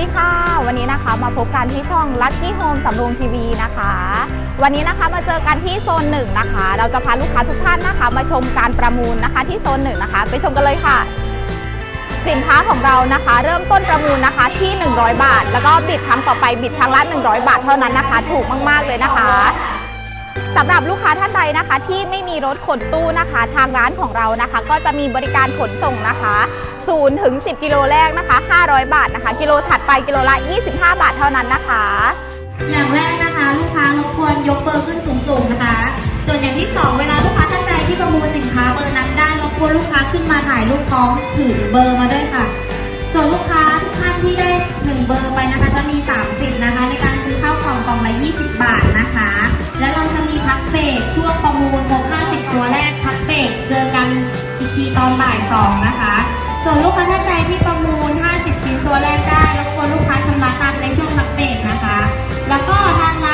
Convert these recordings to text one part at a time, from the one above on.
ดีค่ะ วันนี้นะคะมาพบกันที่ช่อง Lucky Home สำโรงทีวีนะคะ วันนี้นะคะมาเจอกันที่โซนหนึ่งนะคะ เราจะพาลูกค้าทุกท่านนะคะ มาชมการประมูลนะคะที่โซนหนึ่งนะคะ ไปชมกันเลยค่ะ สินค้าของเรานะคะ เริ่มต้นประมูลนะคะที่ 100 บาท แล้วก็บิดครั้งต่อไปบิดครั้งละ 100 บาทเท่านั้นนะคะ ถูกมาก ๆ เลยนะคะสำหรับลูกค้าท่านใดนะคะ ที่ไม่มีรถขนตู้นะคะ ทางร้านของเรานะคะ ก็จะมีบริการขนส่งนะคะ 0ถึง10 กิโลแรกนะคะ 500 บาทนะคะ กิโลถัดไปกิโลละ 25 บาทเท่านั้นนะคะ อย่างแรกนะคะ ลูกค้ารบกวนยกเบอร์ขึ้นสูงๆนะคะ ส่วนอย่างที่สองเวลาลูกค้าท่านใดที่ประมูลสินค้าเบอร์นั้นได้รบกวนลูกค้าขึ้นมาถ่ายรูปพร้อมถือเบอร์มาด้วยค่ะ ส่วนลูกค้าทุกท่านที่ได้หนึ่งเบอร์ไปนะคะ จะมี3สิทธิ์นะคะ ในการซื้อข้าวกล่องกล่องละ 20 บาทนะคะ และเราจะมีพักเบรกช่วงประมูลครบ50 ตัวแรกพักเบรกเจอกันอีกทีตอนบ่ายสองนะคะ ส่วนลูกค้าท่านใดที่ประมูล 50 ชิ้นตัวแรกได้รบกวนลูกค้าชำระตังค์ในช่วงพักเบรกนะคะ แล้วก็ทางร้าน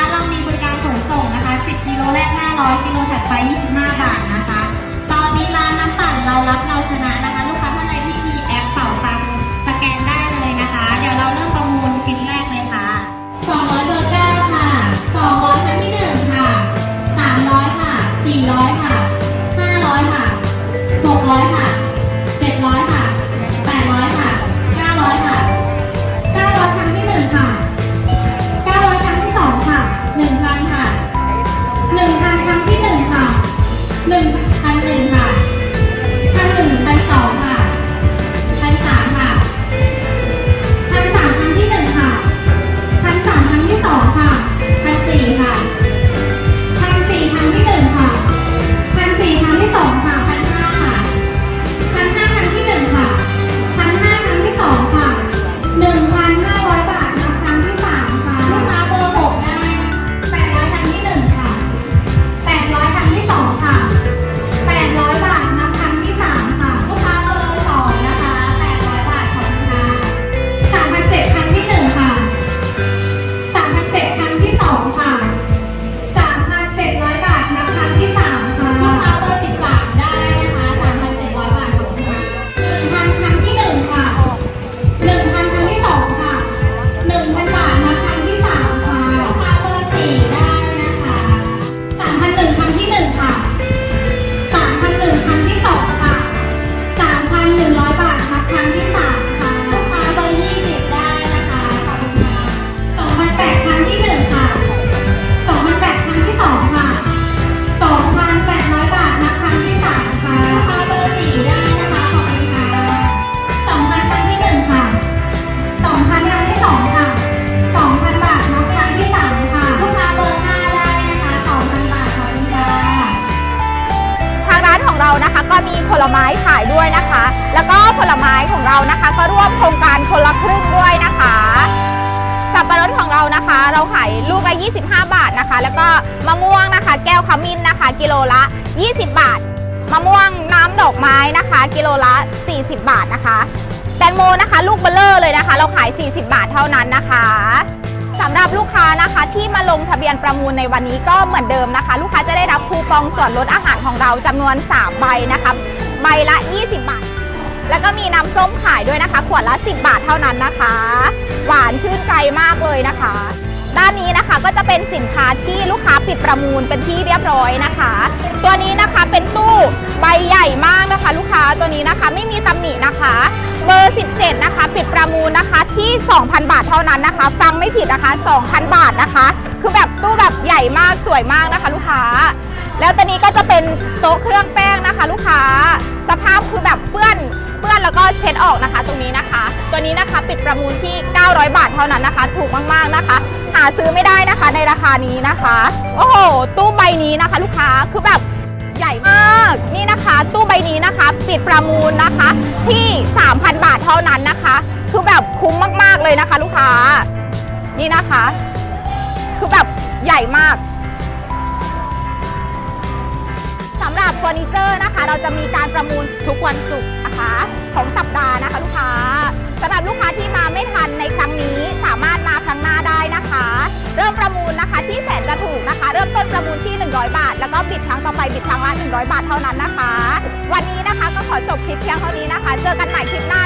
ลไม้ขายด้วยนะคะ แล้วก็ผลไม้ของเรานะคะ ก็ร่วมโครงการคนละครึ่งด้วยนะคะ สับปะรดของเรานะคะ เราขายลูกละ25 บาทนะคะ แล้วก็มะม่วงนะคะ แก้วขมิ้นนะคะ กิโลละ 20 บาท มะม่วงน้ำดอกไม้นะคะ กิโลละ 40 บาทนะคะ แตงโมนะคะ ลูกเบลเลอร์เลยนะคะ เราขาย 40 บาทเท่านั้นนะคะสำหรับลูกค้านะคะที่มาลงทะเบียนประมูลในวันนี้ก็เหมือนเดิมนะคะ ลูกค้าจะได้รับคูปองส่วนลดอาหารของเราจำนวน 3 ใบนะคะ ใบละ 20 บาท แล้วก็มีน้ำส้มขายด้วยนะคะ ขวดละ 10 บาทเท่านั้นนะคะ หวานชื่นใจมากเลยนะคะ ด้านนี้นะคะก็จะเป็นสินค้าที่ลูกค้าปิดประมูลเป็นที่เรียบร้อยนะคะ ตัวนี้นะคะเป็นตู้ใบใหญ่มากนะคะ ลูกค้าตัวนี้นะคะไม่มีตำหนินะคะเบอร์ 17 นะคะ ปิดประมูลนะคะที่ 2,000 บาทเท่านั้นนะคะ ฟังไม่ผิดนะคะ 2,000 บาทนะคะ คือแบบตู้แบบใหญ่มากสวยมากนะคะ ลูกค้า แล้วตัวนี้ก็จะเป็นโต๊ะเครื่องแป้งนะคะ ลูกค้า สภาพคือแบบเปื้อนเปื้อนแล้วก็เช็ดออกนะคะ ตรงนี้นะคะ ตัวนี้นะคะปิดประมูลที่ 900 บาทเท่านั้นนะคะ ถูกมากๆนะคะ หาซื้อไม่ได้นะคะในราคานี้นะคะ โอ้โห ตู้ใบนี้นะคะ ลูกค้าคือแบบใหญ่มากนี่นะคะตู้ใบนี้นะคะ ปิดประมูลนะคะที่ 3,000 บาทเท่านั้นนะคะ คือแบบคุ้มมากๆเลยนะคะ ลูกค้านี่นะคะ คือแบบใหญ่มากำหรับเฟอร์นิเจอร์นะคะ เราจะมีการประมูลทุกวันศุกร์นะคะของสัปดาห์นะคะ ลูกค้าสำหรับลูกค้าที่มาไม่ทันในครั้งนี้สามารถมาครั้งหน้าได้นะคะ เริ่มประมูลนะคะที่แสนจะถูกนะคะ เริ่มต้นประมูลที่ 100 บาท แล้วก็บิดครั้งต่อไปบิดครั้งละ 100 บาทเท่านั้นนะคะ วันนี้นะคะก็ขอจบคลิปเพียงเท่านี้นะคะ เจอกันใหม่คลิปหน้า